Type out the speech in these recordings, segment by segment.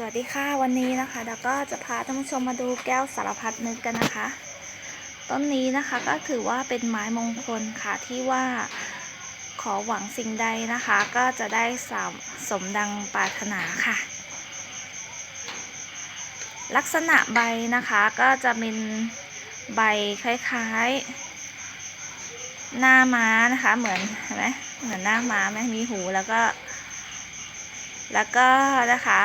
สวัสดีค่ะวันนี้นะคะเดี๋ยวก็จะพาท่านผู้ชมมาดูแก้วสารพัดนึกกันนะคะ ต้นนี้นะคะก็ถือว่าเป็นไม้มงคลค่ะที่ว่าขอหวังสิ่งใดนะคะ ก็จะได้สามสมดังปรารถนาค่ะ ลักษณะใบนะคะก็จะเป็นใบคล้ายๆ หน้าม้านะคะเหมือนเห็นไหมเหมือนหน้าม้าไหมมีหูแล้วก็ แล้วก็นะคะ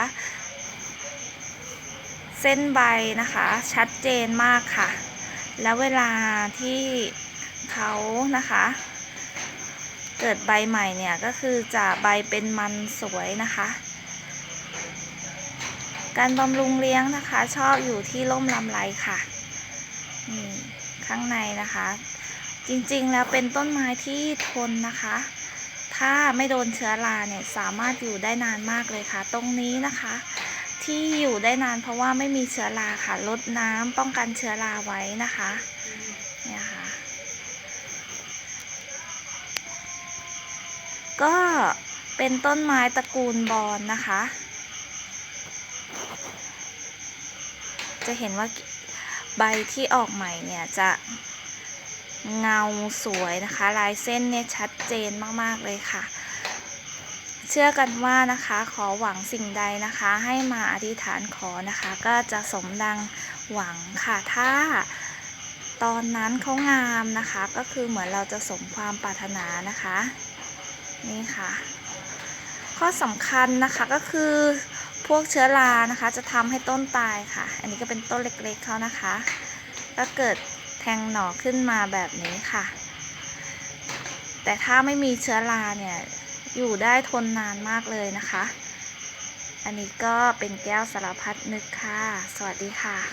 เส้นใบนะคะชัดเจนมากค่ะ แล้วเวลาที่เขานะคะ เกิดใบใหม่เนี่ยก็คือจะใบเป็นมันสวยนะคะการบำรุงเลี้ยงนะคะ ชอบอยู่ที่ร่มลำไรค่ะนี่ข้างในนะคะ จริงๆแล้วเป็นต้นไม้ที่ทนนะคะ ถ้าไม่โดนเชื้อราเนี่ยสามารถอยู่ได้นานมากเลยค่ะ ตรงนี้นะคะ ที่อยู่ได้นานเพราะว่าไม่มีเชื้อราค่ะลดน้ำป้องกันเชื้อราไว้นะคะเนี่ยค่ะก็เป็นต้นไม้ตระกูลบอนนะคะ จะเห็นว่าใบที่ออกใหม่เนี่ยจะเงาสวยนะคะ ลายเส้นเนี่ยชัดเจนมาก ๆ เลยค่ะ ชื่อกันว่านะคะขอหวังสิ่งใดนะคะ ให้มาอธิษฐานขอนะคะ ก็จะสมดังหวังค่ะถ้าตอนนั้นเขางามนะคะ ก็คือเหมือนเราจะสมความปรารถนานะคะ นี่ค่ะ ข้อสำคัญนะคะก็คือพวกเชื้อรานะคะ จะทำให้ต้นตายค่ะ อันนี้ก็เป็นต้นเล็กๆเขานะคะ ก็เกิดแทงหน่อขึ้นมาแบบนี้ค่ะ แต่ถ้าไม่มีเชื้อราเนี่ย อยู่ได้ทนนานมากเลยนะคะ อันนี้ก็เป็นแก้วสารพัดนึกค่ะ สวัสดีค่ะ